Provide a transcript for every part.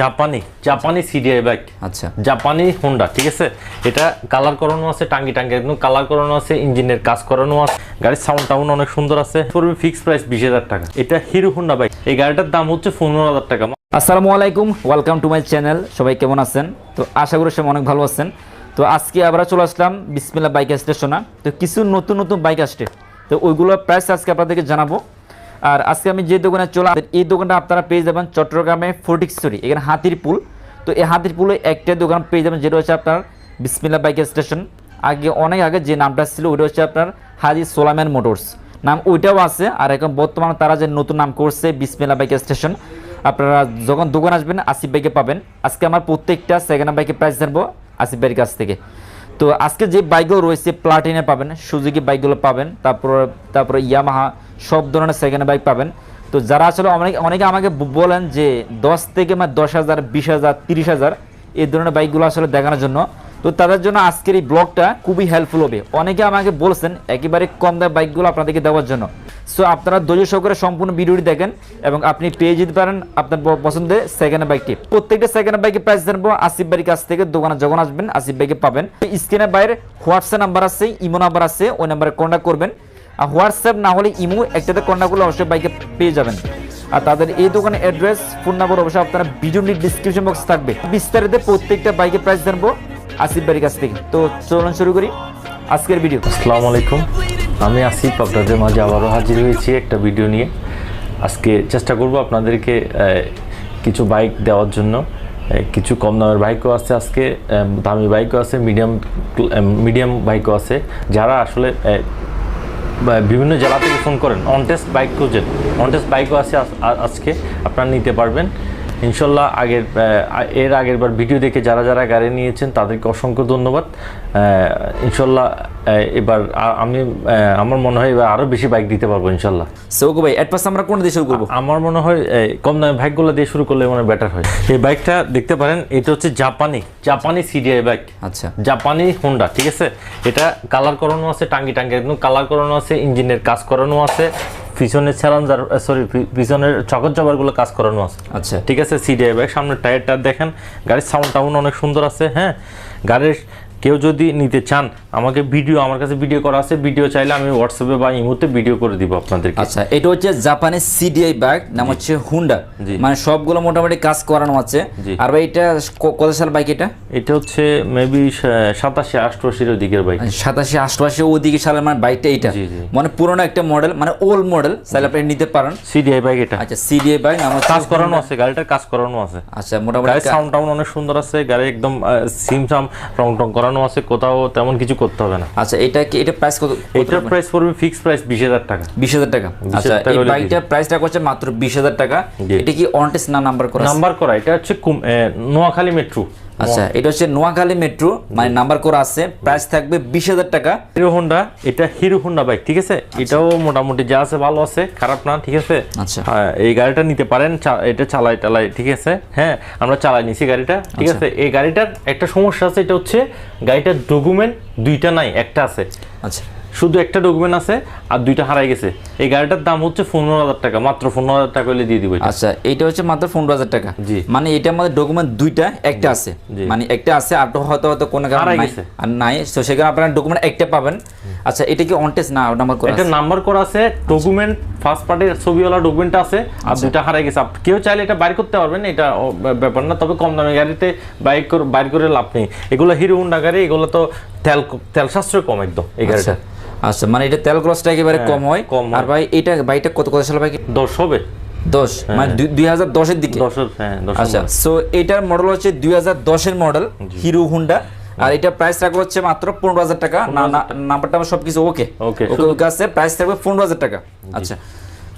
জাপানি জাপানি CDI bike আচ্ছা। জাপানি হোন্ডা ঠিক আছে? এটা কালার করানো আছে টাঙ্গি টাঙ্গি একদম কালার করানো আছে ইঞ্জিনের কাজ করানো আছে। গাড়ির সাউন্ড টাউন অনেক সুন্দর আছে। পড়বে ফিক্স প্রাইস বিশ হাজার টাকা। এটা হিরো হোন্ডা বাইক এই গাড়িটার দাম হচ্ছে পনেরো হাজার টাকা। আসসালামু আলাইকুম ওয়েলকাম টু মাই চ্যানেল সবাই কেমন আছেন? তো আশা করি সবাই অনেক ভালো আছেন। তো আজকে আবার চলে আসলাম বিসমিল্লা বাইক স্টেশনে তো কিছু নতুন নতুন বাইক আসছে। তো ওইগুলোর প্রাইস আজকে আপনাদেরকে জানাব। আর আজকে আমি যে দোকানে চলে এই দোকানটা আপনারা পেয়ে যাবেন চট্টগ্রামে ফোর্টিক্সরি এখানে হাতির পুল। তো এই হাতির পুলে একটা দোকান পেয়ে যাবেন, যেটা হচ্ছে আপনার বিসমিল্লা বাইক স্টেশন। আগে, অনেক আগে যে নামটা ছিল, ওইটা হচ্ছে আপনার হাজি সোলাম্যান মোটরস। নাম ওইটাও আছে, আর এখন বর্তমানে তারা যে নতুন নাম করছে বিসমিল্লা বাইক স্টেশন। আপনারা যখন দোকান আসবেন, আসিফ বাইকে পাবেন। আজকে আমার প্রত্যেকটা সেকেন্ড হ্যান্ড বাইকের প্রাইস জানব আসিফ ভাইয়ের কাছ থেকে। তো আজকে যে বাইকগুলো রয়েছে প্লাটিনে পাবেন সুজুকি বাইকগুলো পাবেন, তারপর তারপরে ইয়ামাহা সব ধরনের সেকেন্ড বাইক পাবেন। তো যারা আসলে অনেক অনেকে আমাকে বলেন যে দশ থেকে মানে দশ হাজার, বিশ হাজার, তিরিশ হাজার, এই ধরনের বাইকগুলো আসলে দেখানোর জন্য। তো তাদের জন্য আজকের এই ব্লগটা খুবই হেল্পফুল হবে। অনেকে আমাকে বলছেন একেবারে কম দাম বাইকগুলো আপনাদেরকে দেওয়ার জন্য। সো আপনারা ধৈর্য সহকারে সম্পূর্ণ ভিডিওটি দেখেন এবং আপনি পেয়ে যেতে পারেন আপনার পছন্দের সেকেন্ড বাইকটি প্রত্যেকটা সেকেন্ড বাইকের প্রাইস জানব। আসিফ ভাইয়ের কাছ থেকে দোকানে যখন আসবেন, আসিফ বাইকে পাবেন। স্ক্রিনে বাইরে হোয়াটসঅ্যাপ নাম্বার আছে, ইমো নাম্বার আছে, ওই নাম্বারে কন্ট্যাক্ট করবেন। হোয়াটসঅ্যাপ না হলে ইমো একটাতে কন্ট্যাক্ট অবশ্যই বাইকে পেয়ে যাবেন। আর তাদের এই দোকানের অ্যাড্রেস, ফোন নাম্বার অবশ্যই আপনারা ভিডিওটির ডিসক্রিপশন বক্স থাকবে। বিস্তারিত প্রত্যেকটা বাইকের প্রাইস জানব আসিফ ভাইয়ের কাছ থেকে। তো চলুন শুরু করি আজকের ভিডিও আসসালামু আলাইকুম। আমি আসিফ, আপনাদের মাঝে আবারও হাজির হয়েছি একটা ভিডিও নিয়ে। আজকে চেষ্টা করব আপনাদেরকে কিছু বাইক দেওয়ার জন্য। কিছু কম দামের বাইকও আছে আজকে দামি বাইকও আছে মিডিয়াম মিডিয়াম বাইকও আছে। যারা আসলে বিভিন্ন জেলা থেকে ফোন করেন। অনটেস্ট বাইক খুঁজেন অনটেস্ট বাইকও আছে আজকে। আপনারা নিতে পারবেন। ইনশাল্লাহ আগের এর আগের বার ভিডিও দেখে যারা যারা গাড়ি নিয়েছেন, তাদেরকে অসংখ্য ধন্যবাদ। ইনশাল্লাহ এবার আমি আমার মনে হয় এবার আরও বেশি বাইক দিতে পারব ইনশাল্লাহ। সৌকো ভাই অ্যাডভান্স আমরা কোন দিয়ে শুরু করব? আমার মনে হয় কম দামে বাইকগুলো দিয়ে শুরু করলে মনে বেটার হয়। এই বাইকটা দেখতে পারেন এটা হচ্ছে জাপানি জাপানি সিডিআই বাইক আচ্ছা। জাপানি হোন্ডা ঠিক আছে? এটা কালার করানো আছে টাঙ্গি টাঙ্গি একদম কালার করানো আছে ইঞ্জিনের কাজ করানো আছে পিছনের স্যালাঞ্জার সরি পিছনের চকর জবারগুলো কাজ করানো আছে। আচ্ছা। ঠিক আছে সিডিআই বাইক সামনে টায়ারটা দেখেন গাড়ির সাউন্ড টাউন অনেক সুন্দর আছে হ্যাঁ? গাড়ির কেউ যদি নিতে চান আমাকে ভিডিও আমার কাছে ভিডিও করা আছে ভিডিও চাইলে আমি হোয়াটসঅ্যাপে বা ইমোতে ভিডিও করে দিব আপনাদেরকে। আচ্ছা এটা হচ্ছে জাপানের সিডিআই বাইক নাম হচ্ছে হুন্ডা। মানে সবগুলো মোটামুটি কাজ করানো আছে। আর ভাই এটা কত সাল বাইক এটা? এটা হচ্ছে মেবি সাতাশি আষ্টআশির দিকের বাইক সাতাশি আষ্টআশি ওদিকে সালের মানে বাইকটা এটা। মানে পুরোনো একটা মডেল মানে ওল্ড মডেল তাহলে আপনি নিতে পারেন। সিডিআই বাইক এটা। আচ্ছা সিডিআই বাইক হচ্ছে কাজ করানো আছে গাড়িটার কাজ করানো আছে। আচ্ছা মোটামুটি সাউন্ড টাউন অনেক সুন্দর আছে গাড়ি একদম সিম সাম রং টং করানো আছে কোথাও তেমন কিছু করতে হবে না। আচ্ছা এটা কি এটা প্রাইস কত এটার প্রাইস পড়বে ফিক্স প্রাইস বিশ হাজার টাকা। বিশ হাজার টাকা? আচ্ছা এই বাইকটা বাইকটার প্রাইসটা হচ্ছে? মাত্র বিশ হাজার টাকা। এটা কি অনটেস না নাম্বার করা নাম্বার করা এটা হচ্ছে নোয়াখালী মেট্রো আচ্ছা এটা হচ্ছে নোয়াখালী মেট্রো মানে নাম্বার করা আছে প্রাইস থাকবে বিশ হাজার টাকা। হিরো হোন্ডা এটা হিরো হোন্ডা বাইক ঠিক আছে? এটাও মোটামুটি যা আছে ভালো আছে খারাপ না ঠিক আছে? আচ্ছা। হ্যাঁ, এই গাড়িটা নিতে পারেন এটা চালাই টালাই ঠিক আছে? হ্যাঁ আমরা চালাই নিছি গাড়িটা ঠিক আচ্ছা। আছে? এই গাড়িটার একটা সমস্যা আছে এটা হচ্ছে গাড়িটার ডকুমেন্ট দুইটা নাই একটা আছে। আচ্ছা। শুধু একটা ডকুমেন্ট আছে আর দুইটা হারাই গেছে। এই গাড়িটার দাম হচ্ছে পনেরো হাজার টাকা মাত্র পনেরো হাজার টাকা হলে দিয়ে দিব আচ্ছা এটা হচ্ছে মাত্র পনেরো হাজার টাকা। জি। মানে এটার মধ্যে ডকুমেন্ট দুইটা একটা আছে। মানে একটা আছে আর হয়তো হয়তো কোনো হারাই নাই। গেছে। আর নাই তো সেখানে আপনারা ডকুমেন্ট একটা পাবেন। আচ্ছা এটা কি অনটেস না নাম্বার করা আছে? নাম্বার করা আছে ডকুমেন্ট ফার্স্ট পার্টির ছবিওয়ালা ডকুমেন্ট আছে আর আচ্ছা। দুইটা হারাই গেছে। কেউ চাইলে এটা বাইর করতে পারবেন এটা ব্যাপার না তবে কম দামে গাড়িতে বাইক বাইর করে লাভ নেই। এগুলো হিরো হুন্ডা গাড়ি এগুলো তো তেল তেল সাশ্রয় কম একদম এই গাড়িটা। আচ্ছা মানে এটা তেল খরচটা একেবারে কম হয়। কম আর ভাই এটা বাইকটা কত কত সাল বাইক দশ হবে। দশ মানে দুই- হাজার দশের দিকে? হ্যাঁ আচ্ছা সো এটার মডেল হচ্ছে দুই হাজার দশের মডেল হিরো হুন্ডা আর এটা প্রাইস রাখা হচ্ছে মাত্র পনেরো হাজার টাকা। না না নাম্বারটা আমার সবকিছু ওকে ওকে ওকে আছে প্রাইস থাকবে পনেরো হাজার টাকা। আচ্ছা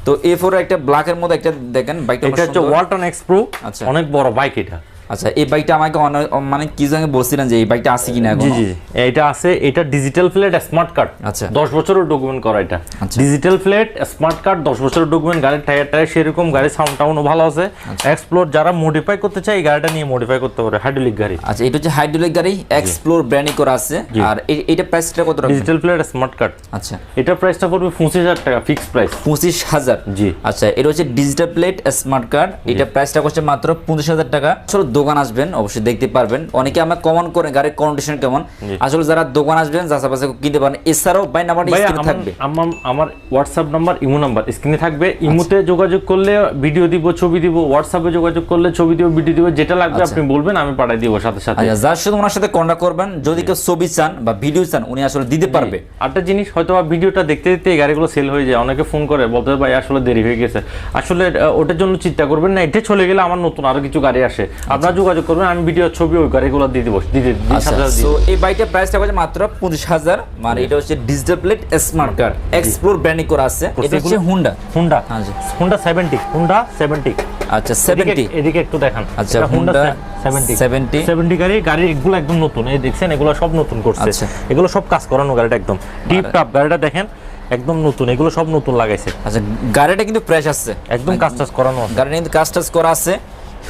তো এ ফোর একটা ব্ল্যাকের মধ্যে একটা দেখেন বাইকটা এটা হচ্ছে ওয়ালটন এক্স প্রো আচ্ছা। অনেক বড় বাইক এটা। আচ্ছা এই বাইকটা আমাকে মানে কি জানি বলছিলেন যে এই বাইকটা আছে কিনা এখন? জি জি। এটা আছে এটা ডিজিটাল প্লেট স্মার্ট কার্ড আচ্ছা। দশ বছরের ডকুমেন্ট করা এটা। আচ্ছা। ডিজিটাল প্লেট স্মার্ট কার্ড দশ বছরের ডকুমেন্ট গাড়ির টায়ার টায়ার সেরকম গাড়ির সাউন্ড টাউনও ভালো আছে। আচ্ছা। এক্সপ্লোর যারা মডিফাই করতে চায় এই গাড়িটা নিয়ে মডিফাই করতে পারে হাইড্রোলিক গাড়ি। আচ্ছা এটা হচ্ছে হাইড্রোলিক গাড়ি এক্সপ্লোর ব্র্যান্ডিং করা আছে। আর এটা প্রাইসটা কত ডিজিটাল প্লেট স্মার্ট কার্ড আচ্ছা। এটার প্রাইসটা পড়বে পঁচিশ হাজার টাকা ফিক্স প্রাইস পঁচিশ হাজার। জি। আচ্ছা এটা হচ্ছে ডিজিটাল প্লেট স্মার্ট কার্ড এটা প্রাইসটা করছে মাত্র পঁচিশ হাজার টাকা। আসলে দোকান আসবেন অবশ্যই দেখতে পারবেন। অনেকে আমরা কমন করে গাড়ির কন্ডিশন কেমন? আসলে যারা দোকান আসবেন বাছাই কিনতে পারেন এছাড়াও বাই নাম্বারটা ভাই স্ক্রিনে থাকবে। আমার আমার হোয়াটসঅ্যাপ নাম্বার ইমো নাম্বার স্ক্রিনে থাকবে। ইমোতে যোগাযোগ করলে ভিডিও দিব ছবি দিব হোয়াটসঅ্যাপে যোগাযোগ করলে ছবি দিব ভিডিও দিব যেটা লাগবে আপনি বলবেন আমি পাঠিয়ে দিব সাথে সাথে। আচ্ছা যার সাথে ওনার সাথে কন্ট্যাক্ট করবেন যদি কেউ ছবি চান বা ভিডিও চান উনি আসলে দিতে পারবে। আরেকটা জিনিস হয়তো বা ভিডিওটা দেখতে দেখতে এই গাড়িগুলো সেল হয়ে যায় অনেকে ফোন করে বলতে ভাই আসলে দেরি হয়ে গেছে। আসলে ওটার জন্য চিন্তা করবেন না এটা চলে গেলে আমার নতুন আরও কিছু গাড়ি আসে। আপনারা যোগাযোগ করবেন আমি ভিডিও ছবি ওই গাড়িগুলো দিয়ে দিব দিয়ে আচ্ছা তো এই বাইকটার প্রাইসটা হচ্ছে মাত্র পঁচিশ হাজার মানে এটা হচ্ছে digital plate smart card explore branding করা আছে এটা হচ্ছে Honda Honda. Honda seventy Honda seventy আচ্ছা সেভেন্টি এদিকে একটু দেখান। আচ্ছা, Honda 70 70 70 গাড়ি গাড়ি এগুলো একদম নতুন এই দেখছেন এগুলো সব নতুন করছে। আচ্ছা। এগুলো সব কাজ করানো গাড়িটা একদম। টিপ টপ গাড়িটা দেখেন একদম নতুন এগুলো সব নতুন লাগাইছে। আচ্ছা গাড়িটা কিন্তু ফ্রেশ আছে। একদম কাজ টাজ করানো গাড়িটা কিন্তু কাজ টাজ করা আছে।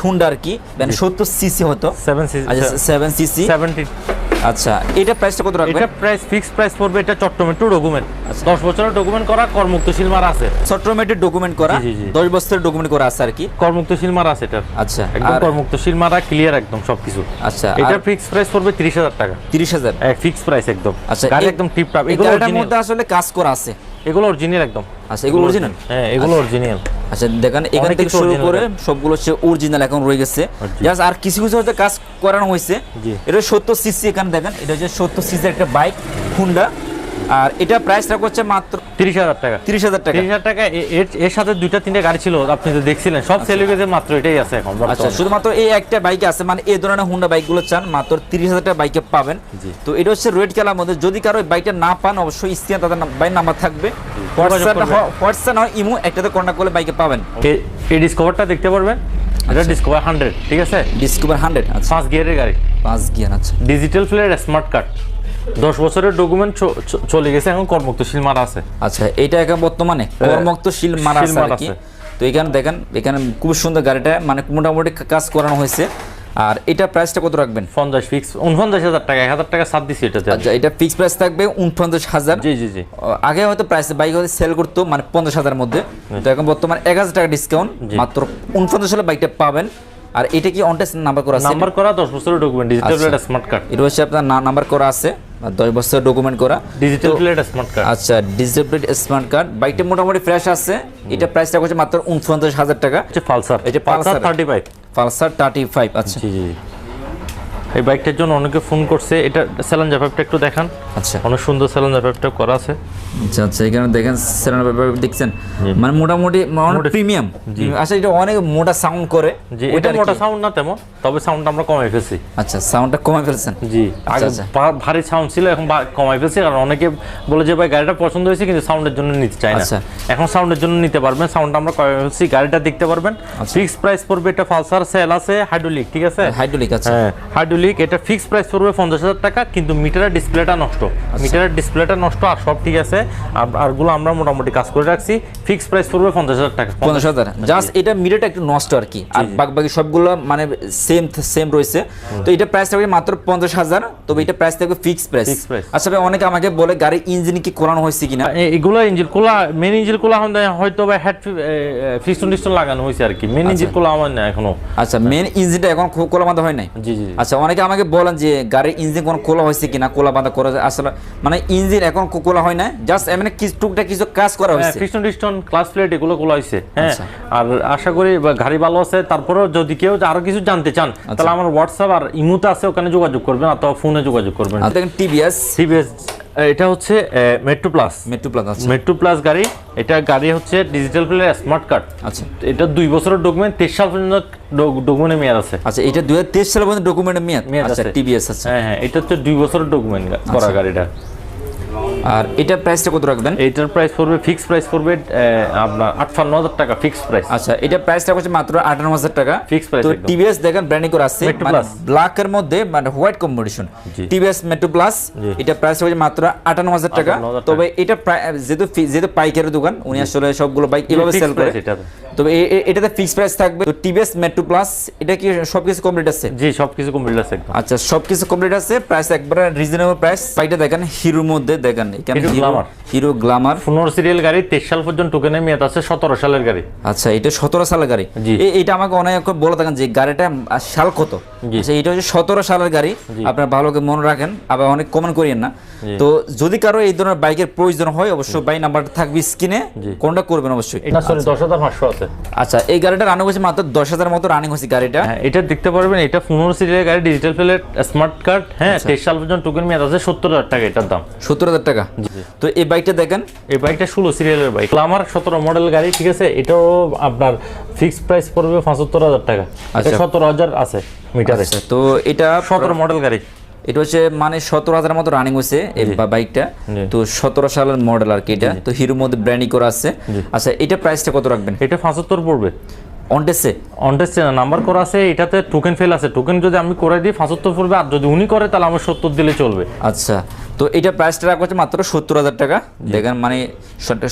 হুন্ডা আর কি মানে সত্তর সিসি হতো। সেভেন সিক্স আচ্ছা সেভেন সিসি সেভেন্টি আচ্ছা এটা প্রাইসটা কত রাখবেন? এটা প্রাইস ফিক্স প্রাইস পড়বে এটা চট্টমেট্রো ডকুমেন্ট আচ্ছা। দশ বছরের ডকুমেন্ট করা করমুক্ত সিলমার আছে। চট্টমেটের ডকুমেন্ট করা জি, জি, জি। দশ বছরের ডকুমেন্ট করা আছে আর কি। করমুক্ত সিলমার আছে এটা আচ্ছা একদম করমুক্ত সিলমারা ক্লিয়ার একদম সবকিছু। আচ্ছা এটা ফিক্স প্রাইস পড়বে তিরিশ হাজার টাকা। তিরিশ হাজার। ফিক্স প্রাইস একদম। আচ্ছা গাড়ি একদম টিপ টপ এই এগুলো গাড়িটার মধ্যে আসলে কাজ করা আছে। এগুলো অরিজিনাল একদম। আচ্ছা এগুলো অরিজিনাল হ্যাঁ এগুলো অরিজিনাল আচ্ছা দেখেন এখান থেকে শুরু করে সবগুলো হচ্ছে অরিজিনাল এখন রয়ে গেছে। জাস্ট আর কিছু কিছু কাজ করানো হয়েছে। এটা সত্তর সিসি এখানে দেখেন এটা হচ্ছে সত্তর সিসি একটা বাইক হুন্ডা আর এটা প্রাইস রাখা হচ্ছে মাত্র তিরিশ হাজার টাকা। তিরিশ হাজার টাকা। তিরিশ হাজার টাকা এর সাথে দুইটা তিনটা গাড়ি ছিল আপনি তো দেখছিলেন। সব সেলে মাত্র এটাই আছে এখন আচ্ছা শুধুমাত্র এই একটা বাইক আছে মানে এই ধরনের হুন্ডা বাইকগুলো চান মাত্র তিরিশ হাজার টাকা বাইকে পাবেন। তো এটা হচ্ছে রেড কালার মধ্যে যদি কারও বাইকটা না পান অবশ্যই স্ক্রিনে তাদের বাইক নাম্বার থাকবে। হোয়াটসঅ্যাপ নয় ইমো একটাতে কন্ট্যাক্ট করলে বাইকে পাবেন। এই ডিসকভারটা দেখতে পারবেন? এটা ডিসকভার হান্ড্রেড ঠিক আছে? ডিসকভার হান্ড্রেড আচ্ছা। পাঁচ গিয়ারের গাড়ি। পাঁচ গিয়ার আচ্ছা। ডিজিটাল প্লেয়ার স্মার্ট কার্ড দশ বছরের ডকুমেন্ট চলে গেছে এখন কর্মুক্তশীল মারা আছে। আচ্ছা এটা এখন বর্তমানে? কর্মক্ত শিল মারা আছে। তো এখানে দেখেন এখানে খুব সুন্দর গাড়িটা মানে মোটামুটি কাজ করানো হয়েছে। আর এটা প্রাইসটা কত রাখবেন? পঞ্চাশ ফিক্স উনপঞ্চাশ হাজার টাকা এক হাজার টাকা সাত দিছি এটাতে আচ্ছা এটা ফিক্স প্রাইস থাকবে উনপঞ্চাশ হাজার। জি জি জি। আগে হয়তো প্রাইস বাইক হয়তো সেল করতো মানে পঞ্চাশ হাজার মধ্যে। তো এখন বর্তমানে এক হাজার টাকা ডিসকাউন্ট মাত্র উনপঞ্চাশ হলে বাইকটা পাবেন। আর এটা কি অনটেস্ট নাম্বার করা আছে? নাম্বার করা দশ বছরের document digital plate smart card এটা হচ্ছে আপনার নাম্বার করা আছে আর দশ বছর ডকুমেন্ট করা। ডিজিটাল প্লেট স্মার্ট কার্ড আচ্ছা ডিজিটাল প্লেট স্মার্ট কার্ড বাইকটা মোটামুটি ফ্রেশ আছে। এটা প্রাইসটা হচ্ছে মাত্র উনপঞ্চাশ হাজার টাকা। এটা পালসার। এটা Pulsar. Pulsar। Thirty five Pulsar thirty five আচ্ছা। জি জি জি। এই বাইকটার জন্য অনেকে ফোন করছে। এটা স্যালেঞ্জার পাইপটা একটু দেখান। আচ্ছা। অনেক সুন্দর স্যালেঞ্জার পাইপটা করা আছে। আচ্ছা আচ্ছা এখানে দেখেন সেরানা ব্যাপার দেখছেন? মানে মোটামুটি অনেক প্রিমিয়াম। আচ্ছা এটা অনেক মোটা সাউন্ড করে। জি এটা মোটা সাউন্ড না তেমন তবে সাউন্ডটা আমরা কমাই ফেলছি। আচ্ছা সাউন্ডটা কমে ফেলছেন? জি আগে আচ্ছা। ভারী সাউন্ড ছিল এখন কমাই ফেলছি কারণ অনেকে বলে যে ভাই গাড়িটা পছন্দ হয়েছে কিন্তু সাউন্ডের জন্য নিতে চায় না। আচ্ছা। এখন সাউন্ডের জন্য নিতে পারবেন সাউন্ডটা আমরা কমাই ফেলছি গাড়িটা দেখতে পারবেন। আচ্ছা। ফিক্স প্রাইস পড়বে এটা ফালসার সেল আছে হাইড্রোলিক ঠিক আছে? হাইড্রোলিক আছে হ্যাঁ হাইড্রোলিক এটা ফিক্স প্রাইস পড়বে পঞ্চাশ হাজার টাকা কিন্তু মিটারের ডিসপ্লেটা নষ্ট। আচ্ছা। মিটারের ডিসপ্লেটা নষ্ট আর সব ঠিক আছে। আর আরগুলো আমরা মোটামুটি কাজ করে রাখছি। ফিক্স প্রাইস পড়বে পঞ্চাশ হাজার টাকা। পঞ্চাশ হাজার। জাস্ট এটা মিটারটা একটু নষ্ট আর কি। আর বাকি বাকি সবগুলো মানে সেম সেম রয়েছে। তো এটা প্রাইস থাকবে মাত্র পঞ্চাশ হাজার। তবে এটা প্রাইস থাকবে ফিক্স প্রাইস আচ্ছা ভাই অনেকে আমাকে বলে গাড়ির ইঞ্জিন কি করানো হয়েছে কিনা? এগুলো ইঞ্জিন কোলা মেন ইঞ্জিন কোলা হয়তো বা হেড ফিস্টন টিস্টন লাগানো হয়েছে আর কি। মেন ইঞ্জিন কোলা আমার না এখনও। আচ্ছা মেন ইঞ্জিনটা এখন খো- খোলা হয় নাই? জি জি জি। আচ্ছা অনেকে আমাকে বলেন যে গাড়ির ইঞ্জিন কোনো খোলা হয়েছে কিনা খোলা বাঁধা করা আসলে মানে ইঞ্জিন এখন খোলা হয় না জাস্ট এমনি টুকটা কিছু কাজ করা হয়েছে। পিস্টন টিস্টন ক্লাস প্লেট এগুলো খোলা হয়েছে হ্যাঁ। আচ্ছা। আর আশা করি গাড়ি ভালো আছে তারপরেও যদি কেউ আরও কিছু জানতে চান আচ্ছা। তাহলে আমার হোয়াটসঅ্যাপ আর ইমুতে আছে ওখানে যোগাযোগ করবেন অথবা ফোনে যোগাযোগ করবেন। দেখেন টিভিএস সিবিএস এটা হচ্ছে মেট্রো প্লাস মেট্রো প্লাস আছে মেট্রো প্লাস গাড়ি এটা গাড়ি হচ্ছে ডিজিটাল প্লেয়ার স্মার্ট কার্ড আচ্ছা। এটা দুই বছরের ডকুমেন্ট তেইশ সাল পর্যন্ত ডকুমেন্টে মেয়াদ আছে। আচ্ছা এটা দুই হাজার তেইশ সালের মধ্যে ডকুমেন্টের মেয়াদ? মেয়াদ আচ্ছা আছে। টিভিএস আছে। হ্যাঁ হ্যাঁ এটা হচ্ছে দুই বছরের ডকুমেন্ট করা আচ্ছা। গাড়িটা। আর এটা প্রাইসটা কত রাখবেন? এইটার প্রাইস পড়বে ফিক্স প্রাইস পড়বে আপনার আটফান্ন হাজার টাকা ফিক্স প্রাইস আচ্ছা এটা প্রাইসটা হচ্ছে মাত্র আঠারো হাজার টাকা। Fixed price তো। টিভিএস দেখেন ব্র্যান্ডিং করে আছে মানে ব্ল্যাক এর মধ্যে মানে white combination. TVS Metro Plus এটা প্রাইস হচ্ছে মাত্র আটান্ন হাজার টাকা। 58,000 টাকা। তবে এটা যেহেতু যেহেতু পাইকারি দোকান উনি আসলে সবগুলো বাইক এভাবে সেল করে। তবে এটাতে ফিক্স প্রাইস থাকবে। তো টিভিএস মেট্রো প্লাস এটা কি সবকিছু কমপ্লিট আছে? জি সবকিছু কমপ্লিট আছে একদম। আচ্ছা সবকিছু কমপ্লিট আছে। প্রাইস একবারে রিজনেবল প্রাইস বাইকটা দেখেন হিরোর মধ্যে দেখেন। এখানে Hero হিরো গ্লামার পনেরো সিরিয়াল গাড়ি তেইশ সাল পর্যন্ত টোকেনের মেয়াদ আছে সতেরো সালের গাড়ি। আচ্ছা এটা সতেরো সালের গাড়ি। এটা আমাকে অনেক বলে থাকেন যে গাড়িটা সাল কত? আচ্ছা এটা হচ্ছে সতেরো সালের গাড়ি। আপনার ভালো মনে রাখেন আবার অনেক কমেন্ট করিয়েন না। তো যদি কারও এই ধরনের বাইকের প্রয়োজন হয় অবশ্যই বাই নাম্বারটা থাকবে স্ক্রিনে। কোনটা করবেন অবশ্যই? এটা সরি দশ হাজার পাঁচশো আছে। আচ্ছা এই গাড়িটা রানিং হয়েছে মাত্র দশ হাজার মতো রানিং হয়েছে গাড়িটা। হ্যাঁ এটা দেখতে পারবেন এটা পনেরো সিরিয়াল গাড়ি ডিজিটাল প্লেট স্মার্ট কার্ড হ্যাঁ তেইশ সাল পর্যন্ত টোকেন মেয়াদ আছে সত্তর হাজার টাকা এটার দাম। সত্তর হাজার টাকা। তো এই বাইকটা দেখেন। এই বাইকটা ষোলো সিরিয়ালের বাইক। আমার সতেরো মডেল গাড়ি ঠিক আছে? এটাও আপনার ফিক্স প্রাইস পড়বে পঁচাত্তর হাজার টাকা। আচ্ছা। সতেরো হাজার আছে মিটারে আচ্ছা, তো এটা সতেরো মডেল গাড়ি। এটা হচ্ছে মানে সতেরো হাজার মতো রানিং হয়েছে বাইকটা। তো সতেরো সালের মডেল আর কি এটা। তো হিরোর মধ্যে ব্র্যান্ডিং করা আছে। আচ্ছা এটা প্রাইসটা কত রাখবেন? এটা পঁচাত্তর পড়বে। অনটেস্ট নাম্বার করা আছে এটাতে টোকেন ফেল আছে। টোকেন যদি আমি করে দিই পঁচাত্তর পড়বে। আর যদি উনি করে তাহলে আমার সত্তর দিলে চলবে। আচ্ছা। তো এটা প্রাইসটা রাখা হচ্ছে মাত্র সত্তর হাজার টাকা। দেখেন মানে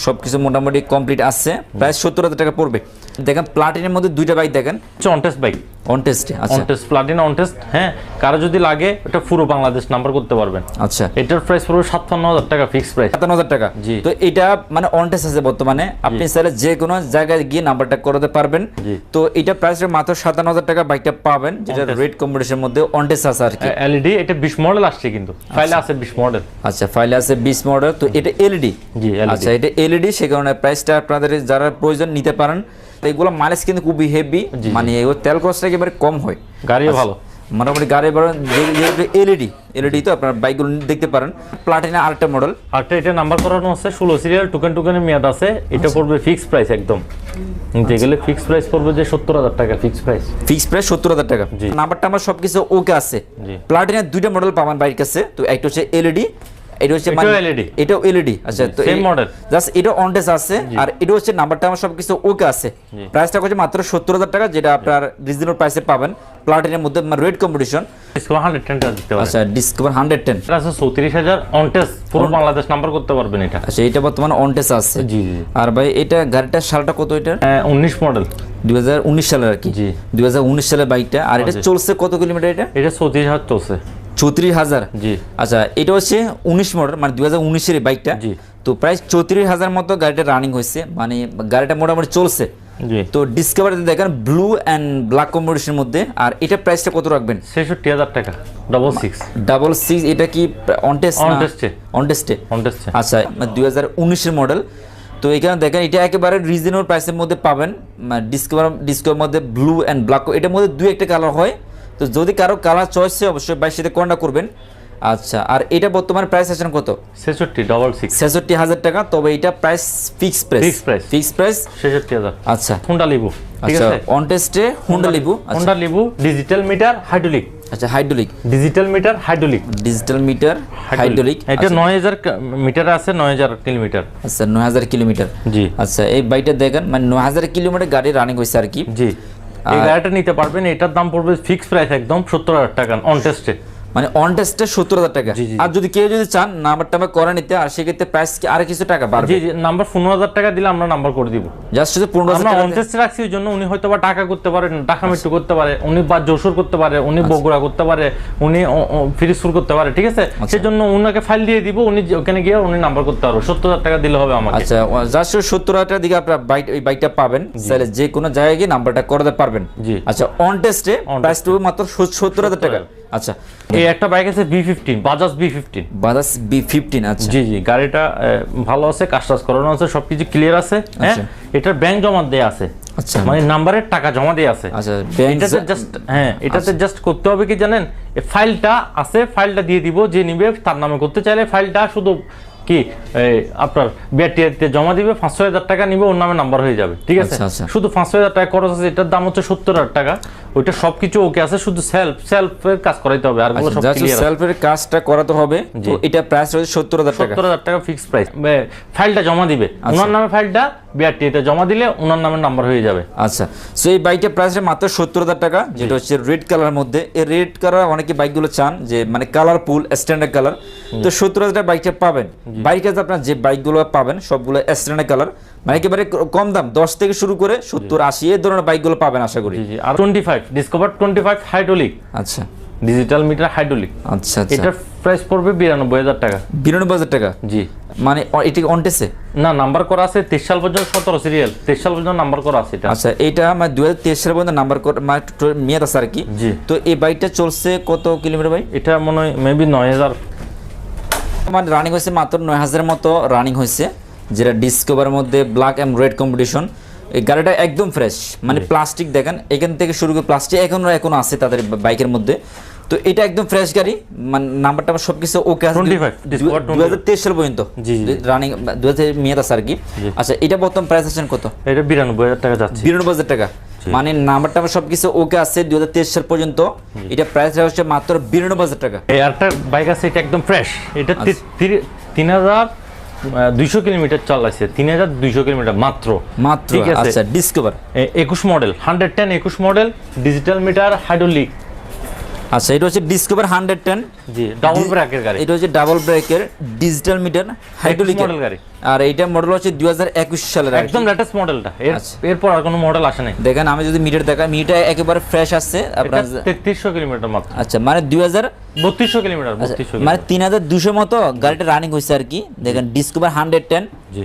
সব কিছু মোটামুটি কমপ্লিট আসছে প্রাইস সত্তর হাজার টাকা পড়বে। দেখেন প্লাটিনের মধ্যে দুইটা বাইক দেখেন। অনটেস্ট বাইক অনটেস্টে আচ্ছা। অনটেস্ট প্লাটিনা অনটেস্ট হ্যাঁ। কারও যদি লাগে এটা পুরো বাংলাদেশ নাম্বার করতে পারবেন। আচ্ছা। এটার প্রাইস পড়বে সাতান্ন হাজার টাকা ফিক্স প্রাইস সাতান্ন হাজার টাকা। জি। তো এটা মানে অনটেস্ট আছে বর্তমানে। আপনি চাইলে যে কোনো জায়গায় গিয়ে নাম্বারটা করাতে পারবেন। তো এটা প্রাইস মাত্র সাতান্ন হাজার টাকা বাইকটা পাবেন যেটা। রেড কম্পিটিশনের মধ্যে অনটেস্ট আছে আর কি। এলইডি এটা বিশ মডেল আসছে কিন্তু। ফাইলে আছে বিশ মডেল আচ্ছা ফাইলে আছে বিশ মডেল তো এটা এলইডি জি, আচ্ছা এটা এলইডি সে কারণে প্রাইসটা আপনাদের যারা প্রয়োজন নিতে পারেন এগুলো মাইলেজ কিন্তু খুবই হেভি মানে এগুলো তেল খরচটা একেবারে কম হয়। গাড়িও ভালো। মোটামুটি গাড়ি বড় যেহেতু এলইডি এলইডি তো আপনার বাইকগুলো দেখতে পারেন। প্লাটিনা আরেকটা মডেল আরেকটা এটা নাম্বার করানো আছে ষোলো সিরিয়াল টোকেন টোকেনের মেয়াদ আছে। এটা পড়বে ফিক্স প্রাইস একদম। নিতে গেলে ফিক্স প্রাইস পড়বে যে সত্তর হাজার টাকা ফিক্স প্রাইস ফিক্স প্রাইস সত্তর হাজার টাকা। নাম্বারটা আমার সবকিছু ওকে আছে। প্লাটিনার দুইটা মডেল পাবেন বাইক আছে তো একটা হচ্ছে এলইডি এটা হচ্ছে এটাও এটাও এলইডি আচ্ছা তো। জাস্ট এটা অনটেস আছে আর এটা হচ্ছে নাম্বারটা আমার সবকিছু ওকে আছে। প্রাইসটা হচ্ছে মাত্র সত্তর হাজার টাকা যেটা আপনার রিজনেবল প্রাইসে পাবেন। প্লাটিনের মধ্যে রেড কম্পিটিশন হান্ড্রেড টেনটা দিতে পারে আচ্ছা ডিসকভার হান্ড্রেড টেন এটা আছে চৌত্রিশ হাজার পুরো বাংলাদেশ নাম্বার করতে পারবেন এটা। আচ্ছা এটা বর্তমানে অনটেস আছে। জি জি। আর ভাই এটা গাড়িটার সালটা কত এটার উনিশ মডেল দুই হাজার উনিশ সালের আর কি। জি। দুই হাজার উনিশ সালের বাইকটা আর এটা চলছে কত কিলোমিটার এটা? এটা চৌত্রিশ হাজার চলছে। চৌত্রিশ হাজার। জি। আচ্ছা এটা হচ্ছে উনিশ মডেল মানে দুই হাজার উনিশের বাইকটা জি। তো প্রায় চৌত্রিশ হাজার মতো গাড়িটা রানিং হয়েছে মানে গাড়িটা মোটামুটি চলছে। তো ডিসকভারিতে দেখেন ব্লু অ্যান্ড ব্ল্যাক কম্বিনেশনের মধ্যে আর এটা প্রাইসটা কত রাখবেন? ছেষট্টি হাজার টাকা ডবল সিক্স ডাবল সিক্স এটা কি অনটেস্ট On-test-এ। অনটেস্টে অনটেস্ট আচ্ছা দুই হাজার উনিশের মডেল তো এখানে দেখেন এটা একেবারে রিজনেবল প্রাইসের মধ্যে পাবেন। ডিসকভার ডিসকভার মধ্যে ব্লু অ্যান্ড ব্ল্যাক এটার মধ্যে দুই একটা কালার হয়। তো যদি কারও কালার চয়েস হয় অবশ্যই বাইর সাথে কন্ট্যাক্ট করবেন? আচ্ছা আর এটা বর্তমানে প্রাইস আছেন কত? ছেষট্টি ডবল সিক্স ছেষট্টি হাজার টাকা তবে এটা price fix price Fixed price। Fix price ছেষট্টি হাজার। আচ্ছা। হুন্ডা লিবু ঠিক আচ্ছা আছে? অন টেস্টে হুন্ডা লিবু আচ্ছা। হুন্ডা লিবু ডিজিটাল মিটার হাইড্রোলিক আচ্ছা hydraulic digital meter hydraulic digital meter hydraulic এটা নয় হাজার মিটার আছে নয় হাজার কিলোমিটার। আচ্ছা নয় হাজার কিলোমিটার। জি। আচ্ছা এই বাইটা দেখেন মানে নয় হাজার কিলোমিটার গাড়ি রানিং হয়েছে আর কি। জি। এই গাড়িটা নিতে পারবেন, এটার দাম পড়বে ফিক্স প্রাইস একদম সত্তর হাজার টাকা অন টেস্টে মানে অন টেস্টে সত্তর হাজার টাকা। আর যদি কেউ যদি চান নাম্বার টাম্বার করে নিতে আর সেক্ষেত্রে প্রাইস কি আর কিছু টাকা বাড়বে? জি জি নাম্বার পনেরো হাজার টাকা দিলে আমরা নাম্বার করে দিব। জাস্ট শুধু পনেরো হাজার অন টেস্টে রাখছি ওই জন্য উনি হয়তো বা টাকা করতে পারেন টাকা মৃত্যু করতে পারে উনি বা যশোর করতে পারে উনি আচ্ছা। বগুড়া করতে পারে উনি ফিরিজপুর করতে পারে ঠিক আছে? আচ্ছা। সেজন্য উনাকে ফাইল দিয়ে দিব উনি ওখানে গিয়ে উনি নাম্বার করতে পারবে। সত্তর হাজার টাকা দিলে হবে আমাকে। আচ্ছা জাস্ট সত্তর হাজার টাকা দিকে আপনার বাইক ওই বাইকটা পাবেন। তাহলে যে কোনো জায়গায় গিয়ে নাম্বারটা করাতে পারবেন। জি। আচ্ছা অন টেস্টে প্রাইস মাত্র সত্তর হাজার টাকা। আচ্ছা এই একটা বাইক আছে B fifteen Bajaj B fifteen Bajaj B fifteen আচ্ছা। জি জি গাড়িটা ভালো আছে কাজ টাজ করানো আছে সবকিছু ক্লিয়ার আছে হ্যাঁ? আচ্ছা। এটার ব্যাংক জমা দেয়া আছে। আচ্ছা। মানে নাম্বারের টাকা জমা দেওয়া আছে। আচ্ছা এটাতে জাস্ট হ্যাঁ এটাতে জাস্ট করতে হবে কি জানেন? ফাইলটা আছে ফাইলটা দিয়ে দিব যে নিবে তার নামে করতে চাইলে ফাইলটা শুধু কি আপনার বিআরটিআইতে জমা দিবে পাঁচশো হাজার টাকা নিবে ওর নামে নাম্বার হয়ে যাবে ঠিক আছে? আচ্ছা, আচ্ছা। শুধু পাঁচশো হাজার টাকা খরচ আছে এটার দাম হচ্ছে সত্তর হাজার টাকা। ওইটা সবকিছু ওকে আছে শুধু সেলফ সেলফের কাজ করাইতে হবে আর সব জাস্ট ক্লিয়ার সেলফের কাজটা করাতে হবে তো এটা প্রাইস রয়েছে সত্তর হাজার টাকা। সত্তর হাজার টাকা ফিক্স প্রাইস ফাইলটা জমা দিবে। আচ্ছা। ওনার নামে ফাইলটা বিআরটিতে জমা দিলে ওনার নামে নাম্বার হয়ে যাবে। আচ্ছা সো এই বাইকের প্রাইস মাত্র সত্তর হাজার টাকা যেটা হচ্ছে রেড কালার মধ্যে। এই রেড কালার অনেকে বাইকগুলো চান যে মানে কালারফুল স্ট্যান্ডার্ড কালার তো সত্তর হাজার বাইকটা পাবেন। বাইকের কাছে আপনার যে বাইকগুলো পাবেন সবগুলো স্ট্যান্ডার্ড কালার মানে একেবারে কম দাম দশ থেকে শুরু করে সত্তর আশি এই ধরনের বাইকগুলো পাবেন আশা করি। আর twenty five Discover twenty five hydraulic আচ্ছা। ডিজিটাল মিটার হাইড্রোলিক আচ্ছা এটার প্রাইস পড়বে বিরানব্বই হাজার টাকা। বিরানব্বই হাজার টাকা? জি। মানে এটি অনটেসে না নাম্বার করা আছে তেইশ সাল পর্যন্ত সতেরো সিরিয়াল তেইশ সাল পর্যন্ত নাম্বার করা আছে এটা। আচ্ছা এটা মানে দু হাজার তেইশ সালের পর্যন্ত নাম্বার মানে মেয়াদ আছে আর কি। জি। তো এই বাইকটা চলছে কত কিলোমিটার ভাই? এটা মনে হয় মেবি নয় হাজার মানে রানিং হয়েছে মাত্র নয় হাজারের মতো রানিং হয়েছে যেটা ডিসকভারের মধ্যে ব্ল্যাক অ্যান্ড রেড কম্পিটিশন এই গাড়িটা একদম ফ্রেশ মানে প্লাস্টিক দেখেন এখান থেকে শুরু করে প্লাস্টিক এখনও এখনও আছে তাদের বাইকের মধ্যে। তো এটা একদম ফ্রেশ গাড়ি মানে নাম্বারটা সব কিছু ওকে আছে। দু হাজার তেইশ সাল পর্যন্ত। রানিং দু হাজার মেয়াদ আছে আর কি। আচ্ছা এটা বর্তমান প্রাইস আছেন কত? এটা বিরানব্বই হাজার টাকা যাচ্ছে। বিরানব্বই হাজার টাকা। মানে নাম্বারটা টাম্বার সবকিছু ওকে আছে দুই হাজার তেইশ সাল পর্যন্ত। এটা প্রাইস হচ্ছে মাত্র বিরানব্বই হাজার টাকা। এই আরেকটা বাইক আছে এটা একদম ফ্রেশ এটা আচ্ছা। তিন হাজার দুইশো কিলোমিটার চালাইছে। তিন হাজার দুইশো কিলোমিটার মাত্র। মাত্র ঠিক আছে? আচ্ছা ডিসকভার একুশ মডেল হান্ড্রেড টেন একুশ মডেল ডিজিটাল মিটার হাইড্রোলিক আচ্ছা এটা হচ্ছে ডিসকভার হান্ড্রেড টেন জি ডাবল ব্র্যাকের গাড়ি। এটা হচ্ছে ডাবল ব্রেকের ডিজিটাল মিটার হাইড্রোলিক model গাড়ি। আর এইটা মডেল হচ্ছে দুই হাজার একুশ সালের একদম লেটেস্ট মডেলটা আচ্ছা। এরপর আর কোনো মডেল আসে নাই। দেখেন আমি যদি মিটার দেখাই মিটার একেবারে ফ্রেশ আসছে। আপনার তেত্রিশশো কিলোমিটার মাত্র। আচ্ছা মানে দুই হাজার বত্রিশশো কিলোমিটার মানে তিন হাজার দুশো মতো গাড়িটা রানিং হয়েছে আর কি। দেখেন ডিসকভার হান্ড্রেড টেন জি।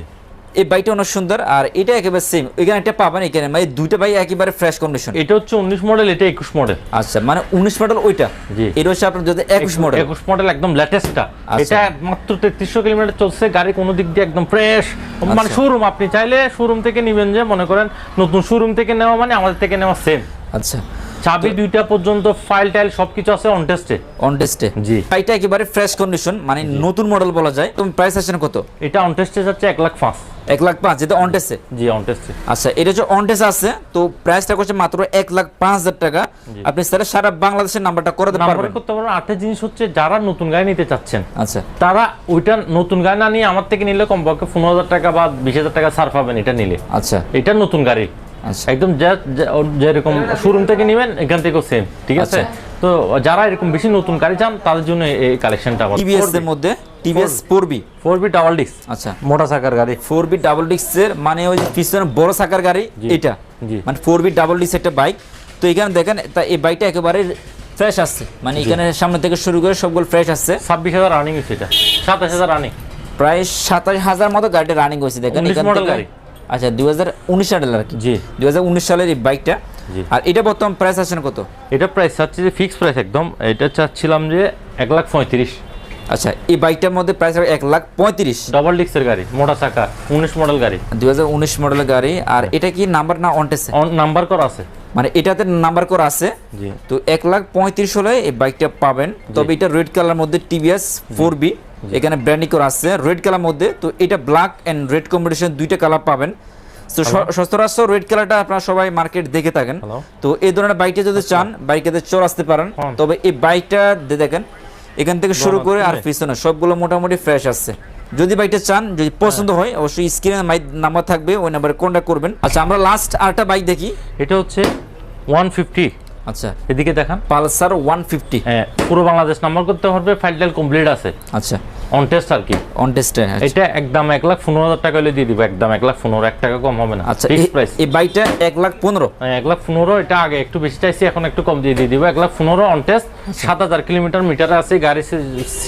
এই বাইকটা অনেক সুন্দর আর এটা একেবারে সেম এখানে একটা পাবেন এখানে মানে দুইটা বাইক একেবারে ফ্রেশ কন্ডিশন এটা হচ্ছে উনিশ মডেল এটা একুশ মডেল আচ্ছা মানে উনিশ মডেল ওইটা? জি। এটা হচ্ছে আপনার যদি একুশ মডেল একুশ মডেল একদম লেটেস্টটা আচ্ছা। এটা মাত্র তেত্রিশশো কিলোমিটার চলছে গাড়ি কোনো দিক দিয়ে একদম ফ্রেশ মানে আচ্ছা। শোরুম আপনি চাইলে শোরুম থেকে নিবেন যে মনে করেন নতুন শোরুম থেকে নেওয়া মানে আমাদের থেকে নেওয়া সেম আচ্ছা। চাবি দুইটা পর্যন্ত ফাইল টাইল সবকিছু আছে অন টেস্টে অন টেস্টে জি। এটা একেবারে ফ্রেশ কন্ডিশন মানে নতুন মডেল বলা যায়। তুমি প্রাইস আছেন কত? এটা অন টেস্টে যাচ্ছে এক লাখ পাঁচ। এক লাখ পাঁচ যেটা অন টেস্টে জি অন টেস্টে আচ্ছা এটা যে অন টেস্ট আছে তো প্রাইসটা করছে মাত্র এক লাখ পাঁচ হাজার টাকা। আপনি স্যার সারা বাংলাদেশের নাম্বারটা করাতে নাম্বার পারবেন। করতে পারবেন। আটটা জিনিস হচ্ছে যারা নতুন গাড়ি নিতে চাচ্ছেন আচ্ছা। তারা ওইটা নতুন গাড়ি না নিয়ে আমার থেকে নিলে কমপক্ষে পনেরো হাজার টাকা বা বিশ হাজার টাকা ছাড় পাবেন এটা নিলে। আচ্ছা। এটা নতুন গাড়ি। একদম যা- ওর যেরকম শোরুম থেকে নেবেন এখান থেকেও সেম ঠিক আছে? তো যারা এরকম বেশি নতুন গাড়ি চান তাদের জন্য এই কালেকশনটা টিভিএস এর মধ্যে TVS four B four B double disc আচ্ছা। মোটা চাকার গাড়ি। ফোর বি ডাবল ডিস্কের মানে ওই যে পিছনে বড় চাকার গাড়ি এটা। জি। মানে ফোর বি ডাবল ডিস্ক একটা বাইক তো এখানে দেখেন তা এই বাইকটা একেবারে ফ্রেশ আসছে। মানে এখানে সামনে থেকে শুরু করে সবগুলো ফ্রেশ আসছে। ছাব্বিশ হাজার রানিং হচ্ছে এটা। সাতাশ হাজার রানিং প্রায় সাতাশ হাজার মতো গাড়িটা রানিং হয়েছে। দেখেন 19 এখান থেকে- গাড়ি। আচ্ছা দুই হাজার উনিশ সালের আর কি। জি। দুই হাজার উনিশ সালের এই বাইকটা। আর এটা বর্তমান প্রাইস আছেন কত? এটা প্রাইস চাচ্ছি যে ফিক্স প্রাইস একদম। এটা চাচ্ছিলাম যে এক লাখ পঁয়ত্রিশ। আচ্ছা এই বাইকটার মধ্যে প্রাইস হবে এক লাখ পঁয়ত্রিশ। ডাবল ডিস্কের গাড়ি মোটা চাকা উনিশ মডেল গাড়ি। দুই হাজার উনিশ মডেলের গাড়ি। আর এটা কি নাম্বার না অনটেসে অন নাম্বার করা আছে। মানে এটাতে নাম্বার করা আছে। তো এক লাখ পঁয়ত্রিশ হলে এই বাইকটা পাবেন। তবে এটা রেড কালার মধ্যে টিভিএস ফোর বি এখানে ব্র্যান্ডিং করা আছে রেড কালার মধ্যে তো এটা ব্ল্যাক অ্যান্ড রেড কম্বিনেশন দুইটা কালার পাবেন। তো স- সচরাচর রেড কালারটা আপনারা সবাই মার্কেট দেখে থাকেন। তো এই ধরনের বাইকটা যদি চান বাইকেতে চল আসতে পারেন হ্যাঁ। তবে এই বাইকটা দিয়ে দেখেন এখান থেকে শুরু করে আর পিছনে সবগুলো মোটামুটি ফ্রেশ আসছে। যদি বাইকটা চান যদি পছন্দ হয় অবশ্যই স্ক্রিনে নাম্বার থাকবে ওই নাম্বারে কন্ট্যাক্ট করবেন। আচ্ছা আমরা লাস্ট আরেকটা বাইক দেখি। এটা হচ্ছে ওয়ান ফিফটি আচ্ছা এদিকে দেখান। Pulsar one fifty. হ্যাঁ পুরো বাংলাদেশ নাম্বার করতে পারবে ফাইল ডাল কমপ্লিট আছে। আচ্ছা। অন টেস্ট আর কি? অন টেস্টে এটা একদম এক লাখ পনেরো হাজার টাকা হলে দিয়ে দিব। একদম এক লাখ পনেরো এক টাকা কম হবে না। আচ্ছা ফিক্স প্রাইস এই বাইকটা এক লাখ পনেরো? এক লাখ পনেরো এটা আগে একটু বেশি চাইছি এখন একটু কম দিয়ে দিয়ে দিব। এক লাখ পনেরো অন টেস্ট আচ্ছা। সাত হাজার কিলোমিটার মিটার আছে গাড়ি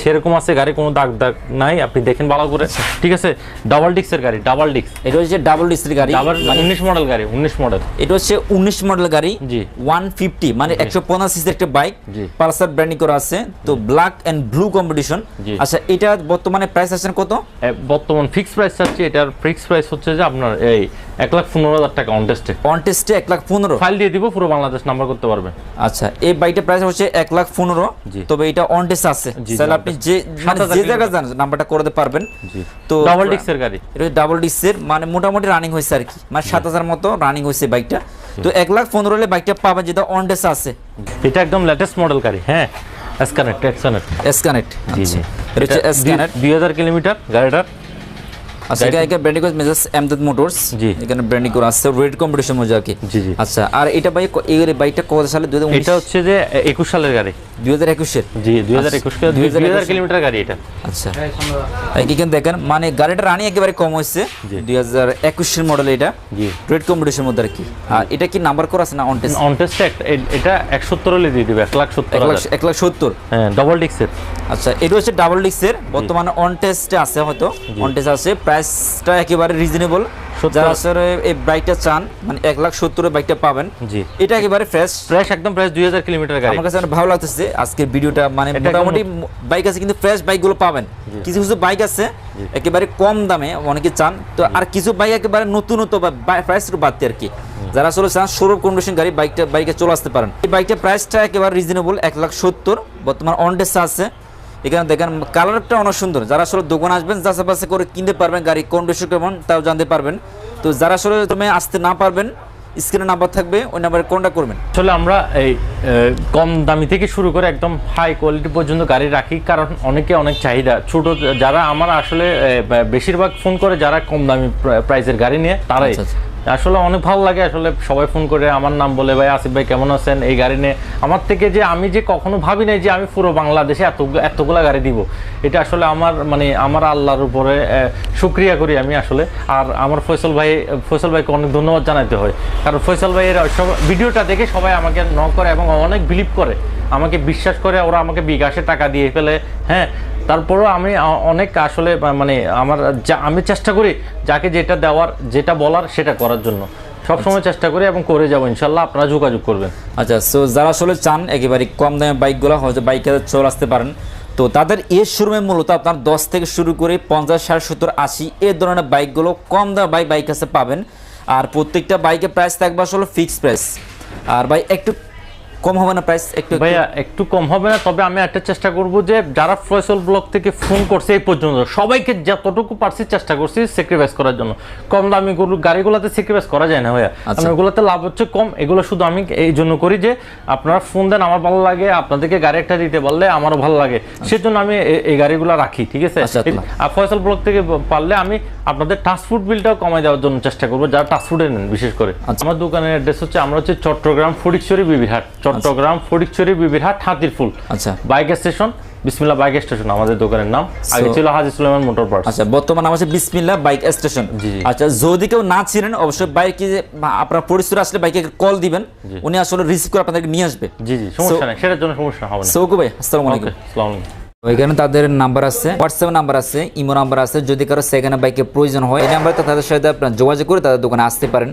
সেরকম আছে গাড়ি কোনো দাগ দাগ নাই আপনি দেখেন ভালো করে। আচ্ছা। ঠিক আছে? ডাবল ডিস্কের গাড়ি ডাবল ডিস্ক এটা হচ্ছে ডাবল গাড়ি। ডাবল মানে উনিশ মডেল গাড়ি উনিশ মডেল এটা হচ্ছে উনিশ মডেল গাড়ি জি। ওয়ান ফিফটি মানে একশো পঞ্চাশ একটা বাইক। পালসার ব্র্যান্ডিং করা আছে। তো ব্ল্যাক এন্ড ব্লু কম্পিটিশন আচ্ছা এটা বর্তমানে প্রাইস আছেন কত? বর্তমান ফিক্স প্রাইস চাচ্ছি এটার ফিক্স প্রাইস হচ্ছে যে আপনার এই এক লাখ পনেরো হাজার টাকা অন টেস্টে অন টেস্টে এক লাখ পনেরো? ফাইল দিয়ে দিব পুরো বাংলাদেশ নাম্বার করতে পারবেন আচ্ছা এই বাইকটার প্রাইস হচ্ছে এক লাখ পনেরো। তবে এটা অন টেস্ট আছে। তাহলে আপনি যে মানে 7000 যে জায়গায় যান নাম্বারটা করতে পারবেন। তো ডাবল ডিক্সের গাড়ি। এটা ডাবল ডিসের মানে মোটামুটি রানিং হয়েছে আর কি। মানে সাত হাজার মতো রানিং হয়েছে বাইকটা তো এক লাখ পনেরো হলে বাইকটা পাবেন যেটা অন টেস্ট আছে। এটা একদম লেটেস্ট মডেল গাড়ি হ্যাঁ। এসকানেট এক্সকানেট এস কানেক্ট জি জি এটা হচ্ছে এস কানেক্ট দুই হাজার কিলোমিটার গাড়িটার আচ্ছা এখানে ব্র্যান্ডিং এমদাদ মোটরস জি। এখানে ব্র্যান্ডিং আছে রেড কম্পিটিশন মজা আর কি। জি, জি। আচ্ছা আর এটা বাইক এই বাইকটা কত সালে? এটা হচ্ছে যে একুশ সালের গাড়ি। জি কিলোমিটার গাড়ি এটা। আচ্ছা। এখানে দেখেন মানে গাড়িটা রানি একেবারে কম হয়েছে। মডেল এটা। জি। রেড কম্পিটিশন মধ্যে আর কি। আর এটা কি নাম্বার করা আছে না অন টেস্ট অন টেস্টে এটা এক সত্তর হলে দিয়ে দিবে এক লাখ সত্তর এক লাখ হাজার। এক লাখ সত্তর হ্যাঁ ডবল ডিক্সের আচ্ছা এটা হচ্ছে ডাবল ডিক্সের বর্তমানে অন টেস্টে আছে হয়তো। অন টেস্ট আছে প্রাইসটা একেবারে রিজনেবল যারা আসলে এই বাইকটা চান মানে এক লাখ সত্তরের বাইকটা পাবেন। জি। এটা একেবারে ফ্রেশ প্রাইস একদম প্রাইস দুই হাজার কিলোমিটার গাড়ি। আমার কাছে অনেক ভালো লাগতেছে। আজকের ভিডিওটা মানে মোটামুটি বাইক আছে কিন্তু ফ্রেশ বাইকগুলো পাবেন। কিছু কিছু বাইক আছে একেবারে কম দামে অনেকে চান। তো আর কিছু বাইক একেবারে নতুনত্ব বা প্রাইস একটু বাড়তে আর কি। যারা আসলে চান সৌরভ কন্ডিশন গাড়ি বাইকটা বাইকে চলে আসতে পারেন। এই বাইকটা প্রাইসটা একেবারে রিজনেবল এক লাখ সত্তর। বর্তমান অনডেসা আছে। এখানে দেখেন কালারটা অনেক সুন্দর। যারা আসলে দোকান আসবেন যাচাবাসে করে কিনতে পারবেন গাড়ি কন্ডিশন কেমন তাও জানতে পারবেন। তো যারা আসলে তুমি আসতে না পারবেন স্ক্রিনে নাম্বার থাকবে ওই নাম্বারে কন্ট্যাক্ট করবেন। আসলে আমরা এই কম দামি থেকে শুরু করে একদম হাই কোয়ালিটি পর্যন্ত গাড়ি রাখি কারণ অনেকে অনেক চাহিদা। ছোট যারা আমার আসলে বেশিরভাগ ফোন করে যারা কম দামি প্রাইসের গাড়ি নিয়ে তারাই। আচ্ছা, আচ্ছা। আসলে অনেক ভালো লাগে আসলে সবাই ফোন করে আমার নাম বলে ভাই আসিফ ভাই কেমন আছেন? এই গাড়ি নিয়ে। আমার থেকে যে আমি যে কখনো ভাবি নাই যে আমি পুরো বাংলাদেশে এত এতগুলা গাড়ি দিব। এটা আসলে আমার মানে আমার আল্লাহর উপরে আহ, শুক্রিয়া করি আমি আসলে। আর আমার ফয়সল ভাই ফয়সল ভাইকে অনেক ধন্যবাদ জানাতে হয়। কারণ ফয়সল ভাইয়ের সব ভিডিওটা দেখে সবাই আমাকে ন করে এবং অনেক বিলিভ করে। আমাকে বিশ্বাস করে ওরা আমাকে বিকাশে টাকা দিয়ে ফেলে। হ্যাঁ তারপরও আমি অনেক আসলে মানে আমার যা আমি চেষ্টা করি যাকে যেটা দেওয়ার যেটা বলার সেটা করার জন্য। সবসময় চেষ্টা করি এবং করে যাব ইনশাল্লাহ আপনারা যোগাযোগ করবেন। আচ্ছা সো যারা আসলে চান একেবারে কম দামে বাইকগুলো হয়তো বাইকে চলে আসতে পারেন তো তাদের এর শোরুমে মূলত আপনার দশ থেকে শুরু করে পঞ্চাশ ষাট সত্তর আশি এই ধরনের বাইকগুলো কম দামে বাইক বাইক কাছে পাবেন। আর প্রত্যেকটা বাইকের প্রাইস থাকবে আসলে ফিক্সড প্রাইস আর ভাই একটু কম হবে না প্রাইস একটু? ভাইয়া একটু কম হবে না তবে আমি একটা চেষ্টা করব যে যারা ফয়সল ব্লক থেকে ফোন করছে এই পর্যন্ত সবাইকে যতটুকু পারছি চেষ্টা করছি স্যাক্রিফাইস করার জন্য কম দামি গাড়িগুলোতে স্যাক্রিফাইস করা যায় না ভাইয়া আচ্ছা। কারণ ওগুলোতে লাভ হচ্ছে কম এগুলো শুধু আমি এই জন্য করি যে আপনারা ফোন দেন আমার ভালো লাগে আপনাদেরকে গাড়ি একটা দিতে পারলে আমারও ভালো লাগে সেজন্য আমি এই গাড়িগুলো রাখি ঠিক আছে আচ্ছা, আচ্ছা। আর ফয়সল ব্লক থেকে পারলে আমি আপনাদের ট্রান্সপোর্ট বিলটাও কমাই দেওয়ার জন্য চেষ্টা করব যারা ট্রান্সপোর্টে নেন বিশেষ করে আচ্ছা। আমার দোকানের অ্যাড্রেস হচ্ছে আমরা হচ্ছে চট্টগ্রাম ফটিকছড়ি বিবিরহাট চট্টগ্রাম ফটিকছড়ি বিবিরহাট হাতিরফুল আচ্ছা। Bike station Bismillah bike station আমাদের দোকানের নাম। আগে ছিল হাজি সুলেমান মোটর পার্টস। আচ্ছা বর্তমান আমার বিসমিল্লা বাইক স্টেশন। আচ্ছা যদি কেউ না চিনেন অবশ্যই বাইকে আপনার পরিচয় আসলে বাইকে কল দিবেন। উনি আসলে রিসিভ করে আপনাদেরকে নিয়ে আসবে। জি জি সমস্যা নেই সেটার জন্য সমস্যা হবে না। সৌকু ভাই আসসালামু আলাইকুম। আসসালামু আলাইকুম। ওইখানে তাদের নাম্বার আছে হোয়াটসঅ্যাপ নাম্বার আছে ইমো নাম্বার আছে। যদি কারও সেকেন্ড বাইকে প্রয়োজন হয় এই নাম্বারে তাদের সাথে আপনার যোগাযোগ করে তাদের দোকানে আসতে পারেন।